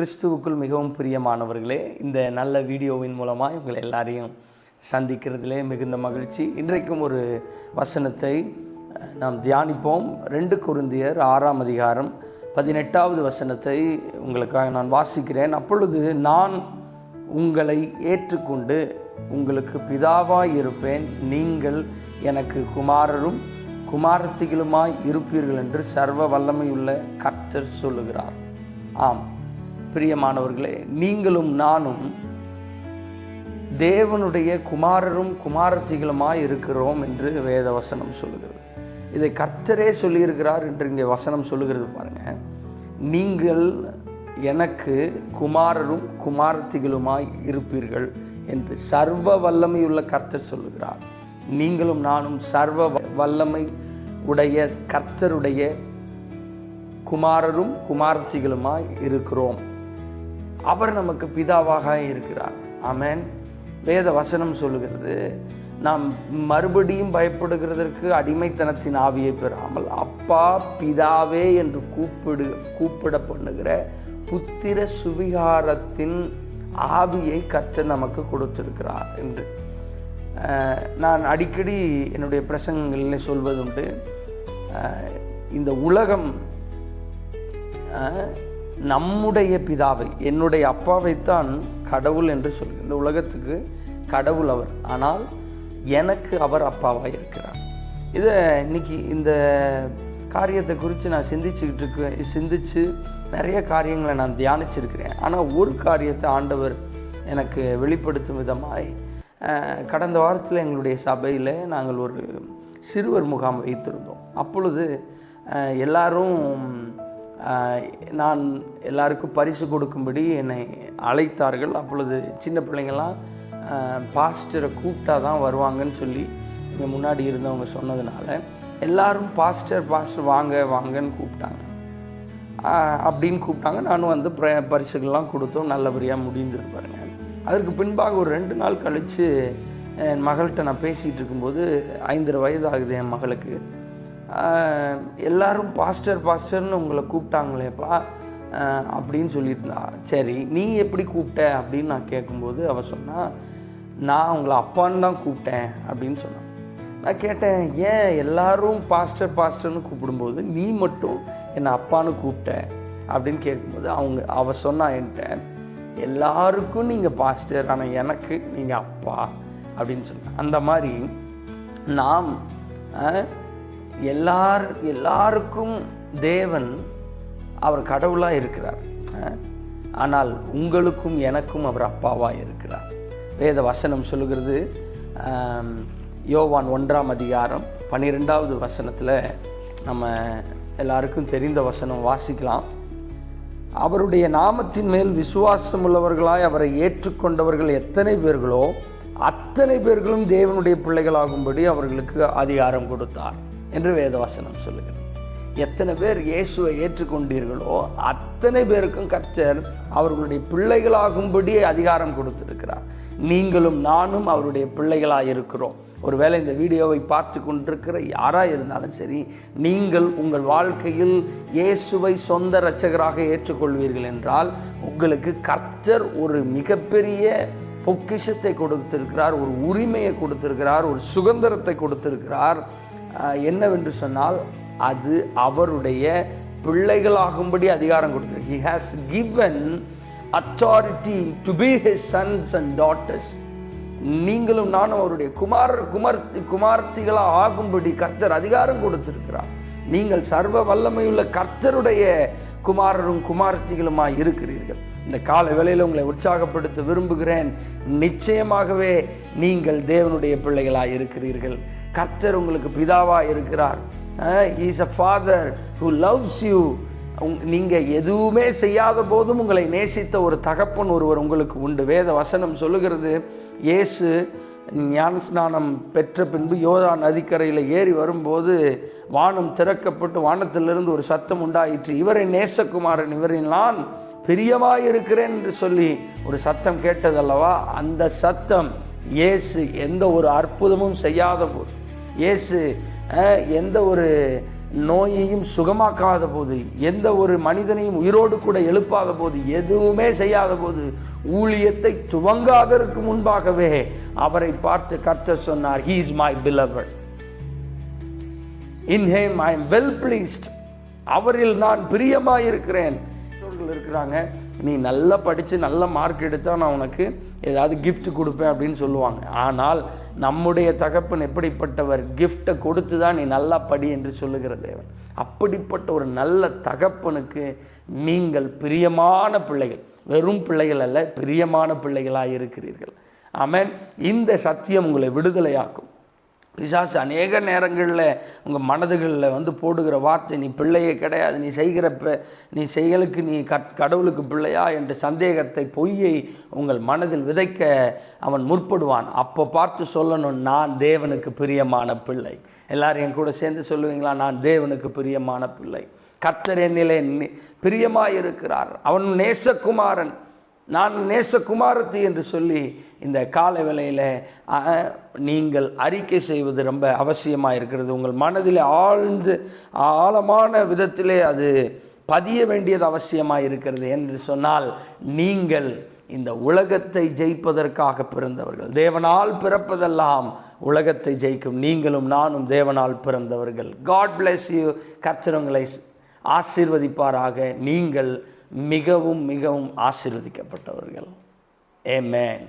கிறிஸ்துவுக்குள் மிகவும் பிரியமானவர்களே இந்த நல்ல வீடியோவின் மூலமாக உங்களை எல்லாரையும் சந்திக்கிறதுலே மிகுந்த மகிழ்ச்சி. இன்றைக்கும் ஒரு வசனத்தை நாம் தியானிப்போம். ரெண்டு குருந்தியர் ஆறாம் அதிகாரம் பதினெட்டாவது வசனத்தை உங்களுக்காக நான் வாசிக்கிறேன். அப்பொழுது நான் உங்களை ஏற்றுக்கொண்டு உங்களுக்கு பிதாவாய் இருப்பேன். நீங்கள் எனக்கு குமாரரும் குமாரத்திகளுமாய் இருப்பீர்கள் என்று சர்வ வல்லமையுள்ள கர்த்தர் சொல்லுகிறார். ஆம். பிரியமானவர்களே நீங்களும் நானும் தேவனுடைய குமாரரும் குமாரத்திகளுமாய் இருக்கிறோம் என்று வேத வசனம் சொல்லுகிறது. இதை கர்த்தரே சொல்லியிருக்கிறார் என்று இங்கே வசனம் சொல்லுகிறது பாருங்க. நீங்கள் எனக்கு குமாரரும் குமாரத்திகளுமாய் இருப்பீர்கள் என்று சர்வ வல்லமையுள்ள கர்த்தர் சொல்லுகிறார். நீங்களும் நானும் சர்வ வல்லமை உடைய கர்த்தருடைய குமாரரும் குமாரத்திகளுமாய் இருக்கிறோம். அவர் நமக்கு பிதாவாக இருக்கிறார். ஆமேன். வேத வசனம் சொல்லுகிறது நாம் மறுபடியும் பயப்படுகிறதற்கு அடிமைத்தனத்தின் ஆவியை பெறாமல் அப்பா பிதாவே என்று கூப்பிடு கூப்பிட பண்ணுகிற புத்திர சுவிகாரத்தின் ஆவியை கற்று நமக்கு கொடுத்திருக்கிறார் என்று. நான் அடிக்கடி என்னுடைய பிரசங்கங்களில் சொல்வதுண்டு இந்த உலகம் நம்முடைய பிதாவை என்னுடைய அப்பாவைத்தான் கடவுள் என்று சொல்கிறேன் இந்த உலகத்துக்கு கடவுள் அவர். ஆனால் எனக்கு அவர் அப்பாவாக இருக்கிறார். இதை இன்னைக்கு இந்த காரியத்தை குறித்து நான் சிந்திச்சுக்கிட்டு இருக்கேன். சிந்திச்சு நிறைய காரியங்களை நான் தியானிச்சிருக்கிறேன். ஆனால் ஒரு காரியத்தை ஆண்டவர் எனக்கு வெளிப்படுத்தும் விதமாய் கடந்த வாரத்தில் எங்களுடைய சபையில் நாங்கள் ஒரு சிறுவர் முகாம் வைத்திருந்தோம். அப்பொழுது எல்லாரும் நான் எல்லாருக்கும் பரிசு கொடுக்கும்படி என்னை அழைத்தார்கள். அப்பொழுது சின்ன பிள்ளைங்கள்லாம் பாஸ்டரை கூப்பிட்டா தான் வருவாங்கன்னு சொல்லி இங்கே முன்னாடி இருந்தவங்க சொன்னதுனால எல்லாரும் பாஸ்டர் பாஸ்டர் வாங்க வாங்கன்னு கூப்பிட்டாங்க. அப்படின்னு கூப்பிட்டாங்க. நானும் வந்து ப்ர பரிசுகள்லாம் கொடுத்தோம். நல்லபடியாக முடிஞ்சிருப்பாருங்க அதற்கு பின்பாக ஒரு ரெண்டு நாள் கழித்து என் மகள்கிட்ட நான் பேசிகிட்டு இருக்கும்போது ஐந்தரை வயது ஆகுது என் மகளுக்கு. எல்லாரும் பாஸ்டர் பாஸ்டர்னு உங்களை கூப்பிட்டாங்களேப்பா. அப்படின்னு சொல்லியிருந்தா சரி நீ எப்படி கூப்பிட்ட அப்படின்னு நான் கேட்கும்போது அவள் சொன்னால் நான் உங்களை அப்பான்னு தான் கூப்பிட்டேன் அப்படின்னு சொன்னான். நான் கேட்டேன் ஏன் எல்லாரும் பாஸ்டர் பாஸ்டர்னு கூப்பிடும்போது நீ மட்டும் என்னை அப்பான்னு கூப்பிட்ட? அப்படின்னு கேட்கும்போது அவங்க அவள் சொன்னா என்கிட்ட எல்லாருக்கும் நீங்கள் பாஸ்டர் ஆனால் எனக்கு நீங்கள் அப்பா அப்படின்னு சொன்னான். அந்த மாதிரி நாம் எல்லார் எல்லாருக்கும் தேவன் அவர் கடவுளாக இருக்கிறார். ஆனால் உங்களுக்கும் எனக்கும் அவர் அப்பாவாக இருக்கிறார். வேத வசனம் சொல்லுகிறது யோவான் ஒன்றாம் அதிகாரம் பன்னிரெண்டாவது வசனத்தில் நம்ம எல்லாருக்கும் தெரிந்த வசனம் வாசிக்கலாம். அவருடைய நாமத்தின் மேல் விசுவாசம் உள்ளவர்களாய் அவரை ஏற்றுக்கொண்டவர்கள் எத்தனை பேர்களோ அத்தனை பேர்களும் தேவனுடைய பிள்ளைகளாகும்படி அவர்களுக்கு அதிகாரம் கொடுத்தார். என்று வேதவசனம் சொல்லுகிறது. எத்தனை பேர் இயேசுவை ஏற்றுக்கொண்டீர்களோ அத்தனை பேருக்கும் கர்த்தர் அவர்களுடைய பிள்ளைகளாகும்படி அதிகாரம் கொடுத்திருக்கிறார். நீங்களும் நானும் அவருடைய பிள்ளைகளாக இருக்கிறோம் ஒருவேளை இந்த வீடியோவை பார்த்து கொண்டிருக்கிற யாராக இருந்தாலும் சரி நீங்கள் உங்கள் வாழ்க்கையில் இயேசுவை சொந்த இரட்சகராக ஏற்றுக்கொள்வீர்கள் என்றால் உங்களுக்கு கர்த்தர் ஒரு மிகப்பெரிய பொக்கிஷத்தை கொடுத்திருக்கிறார் ஒரு உரிமையை கொடுத்திருக்கிறார் ஒரு சுதந்திரத்தை கொடுத்திருக்கிறார். என்னவென்று சொன்னால் அது அவருடைய பிள்ளைகளாகும்படி அதிகாரம் கொடுத்திருக்கு. He has given authority to be his sons and daughters நீங்களும் நானும் அவருடைய குமாரர் குமார் குமார்த்திகளாக ஆகும்படி கர்த்தர் அதிகாரம் கொடுத்திருக்கிறார். நீங்கள் சர்வ வல்லமையுள்ள கர்த்தருடைய குமாரரும் குமார்த்திகளுமாய் இருக்கிறீர்கள். இந்த கால வேளையில் உங்களை உற்சாகப்படுத்த விரும்புகிறேன். நிச்சயமாகவே நீங்கள் தேவனுடைய பிள்ளைகளாக இருக்கிறீர்கள். கர்த்தர் உங்களுக்கு பிதாவாக இருக்கிறார். Is a father who loves you உங்- எதுவுமே செய்யாத போதும் உங்களை நேசித்த ஒரு தகப்பன் ஒருவர் உங்களுக்கு உண்டு. வேத வசனம் சொல்லுகிறது இயேசு ஞான ஸ்நானம் பெற்ற பின்பு யோதா நதிக்கரையில் ஏறி வரும்போது வானம் திறக்கப்பட்டு வானத்திலிருந்து ஒரு சத்தம் உண்டாயிற்று. இவரை நேசகுமாரன் இவரின் நான் பிரியமாக இருக்கிறேன் என்று சொல்லி ஒரு சத்தம் கேட்டதல்லவா? அந்த சத்தம் இயேசு எந்த ஒரு அற்புதமும் செய்யாத போது இயேசு எந்த ஒரு நோயையும் சுகமாக்காத போது எந்த ஒரு மனிதனையும் உயிரோடு கூட எழுப்பாத போது எதுவுமே செய்யாத போது ஊழியத்தை துவங்காததற்கு முன்பாகவே அவரை பார்த்து கர்த்த சொன்னார் he is my beloved in him I am well pleased அவரில் நான் பிரியமாயிருக்கிறேன். இருக்கிறாங்க. நீ நல்லா படித்து நல்ல மார்க் எடுத்தால் நான் உனக்கு ஏதாவது கிஃப்ட் கொடுப்பேன் அப்படின்னு சொல்லுவாங்க. ஆனால் நம்முடைய தகப்பன் எப்படிப்பட்டவர்? கிஃப்ட்டை கொடுத்து தான் நீ நல்லா படி என்று சொல்லுகிற தேவன். அப்படிப்பட்ட ஒரு நல்ல தகப்பனுக்கு நீங்கள் பிரியமான பிள்ளைகள் வெறும் பிள்ளைகள் அல்ல பிரியமான பிள்ளைகளாக இருக்கிறீர்கள் ஆமேன். இந்த சத்தியம் உங்களை விடுதலையாக்கும். பிசாசு அநேக நேரங்களில் உங்கள் மனதுகளில் வந்து போடுகிற வார்த்தை நீ பிள்ளையே கிடையாது நீ செய்கிறப்ப நீ செயலுக்கு நீ கட் கடவுளுக்கு பிள்ளையா என்ற சந்தேகத்தை பொய்யை உங்கள் மனதில் விதைக்க அவன் முற்படுவான். அப்போ பார்த்து சொல்லணும் நான் தேவனுக்கு பிரியமான பிள்ளை. எல்லாரும் என் கூட சேர்ந்து சொல்லுவீங்களா? நான் தேவனுக்கு பிரியமான பிள்ளை. கர்த்தர் என்னிலே பிரியமாக பிரியமாயிருக்கிறார். அவன் நேசகுமாரன். நான் நேசகுமாரத்தி என்று சொல்லி இந்த கால வேளையில் நீங்கள் அறிக்கை செய்வது ரொம்ப அவசியமாக இருக்கிறது. உங்கள் மனதில் ஆழ்ந்து ஆழமான விதத்திலே அது பதிய வேண்டியது அவசியமாக இருக்கிறது என்று சொன்னால் நீங்கள் இந்த உலகத்தை ஜெயிப்பதற்காக பிறந்தவர்கள். தேவனால் பிறப்பதெல்லாம் உலகத்தை ஜெயிக்கும். நீங்களும் நானும் தேவனால் பிறந்தவர்கள். காட் bless யூ கர்த்தரங்களை ஆசீர்வதிப்பாராக. நீங்கள் மிகவும் மிகவும் ஆசீர்வதிக்கப்பட்டவர்கள். மேன்